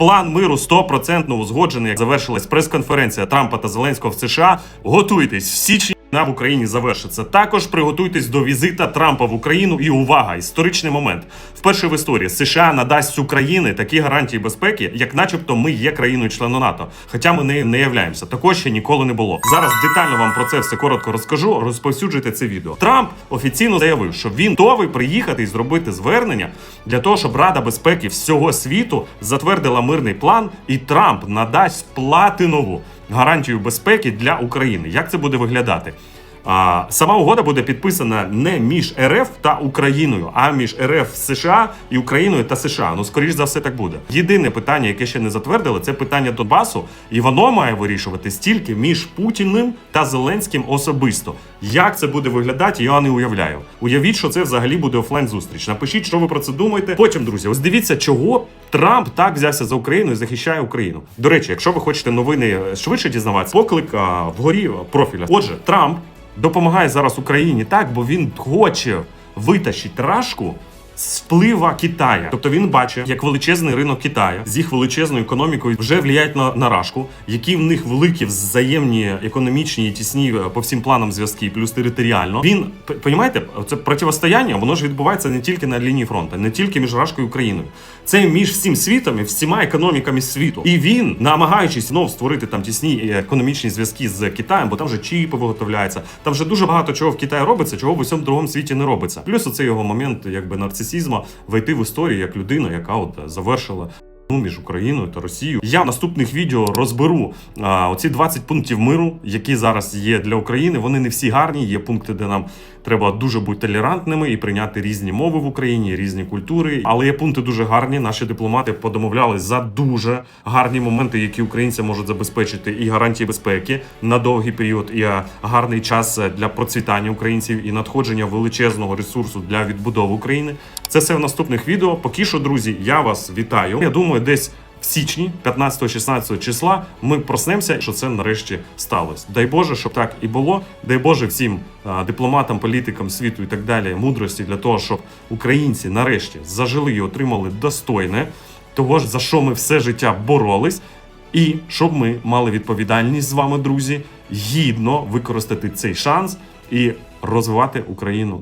План миру 100% узгоджений. Як завершилась прес-конференція Трампа та Зеленського в США. Готуйтесь в січні. На в Україні завершиться. Також приготуйтесь до візита Трампа в Україну. І увага! Історичний момент. Вперше в історії США надасть Україні такі гарантії безпеки, як, начебто, ми є країною членом НАТО. Хоча ми нею не являємося. Також ще ніколи не було. Зараз детально вам про це все коротко розкажу. Розповсюджуйте це відео. Трамп офіційно заявив, що він готовий приїхати і зробити звернення для того, щоб Рада безпеки всього світу затвердила мирний план, і Трамп надасть платинову гарантію безпеки для України. Як це буде виглядати? А, сама угода буде підписана не між РФ та Україною, а між РФ США і Україною та США. Ну, скоріш за все, так буде. Єдине питання, яке ще не затвердили, це питання Донбасу, і воно має вирішуватись тільки між Путіним та Зеленським особисто. Як це буде виглядати, я не уявляю. Уявіть, що це взагалі буде офлайн зустріч. Напишіть, що ви про це думаєте. Потім, друзі, ось дивіться, чого Трамп так взявся за Україну і захищає Україну. До речі, якщо ви хочете новини швидше дізнаватися, поклик а, вгорі профіля. Отже, Трамп допомагає зараз Україні так, бо він хоче витащити рашку. З вплива Китая, тобто він бачить, як величезний ринок Китаю з їх величезною економікою вже влияють на, рашку, які в них великі взаємні економічні і тісні е, по всім планам зв'язки, плюс територіально. Він понімаєте, це протистояння, воно ж відбувається не тільки на лінії фронту, не тільки між Рашкою і Україною. Це між всім світом і всіма економіками світу. І він, намагаючись знов створити там тісні е, економічні зв'язки з Китаєм, бо там же чіпи виготовляються, там вже дуже багато чого в Китаї робиться, чого в усьому другому світі не робиться. Плюс оцей його момент, якби нарцисізма, войти в історію як людина, яка от е, завершила між Україною та Росією. Я в наступних відео розберу а, оці 20 пунктів миру, які зараз є для України. Вони не всі гарні. Є пункти, де нам треба дуже бути толерантними і прийняти різні мови в Україні, різні культури. Але є пункти дуже гарні. Наші дипломати подомовлялись за дуже гарні моменти, які українці можуть забезпечити і гарантії безпеки на довгий період, і гарний час для процвітання українців і надходження величезного ресурсу для відбудови України. Це все в наступних відео. Поки що, друзі, я вас вітаю. Я думаю, десь в січні, 15-16 числа, ми проснемося, що це нарешті сталося. Дай Боже, щоб так і було. Дай Боже всім дипломатам, політикам світу і так далі, мудрості для того, щоб українці нарешті зажили і отримали достойне того ж, за що ми все життя боролись. І щоб ми мали відповідальність з вами, друзі, гідно використати цей шанс і розвивати Україну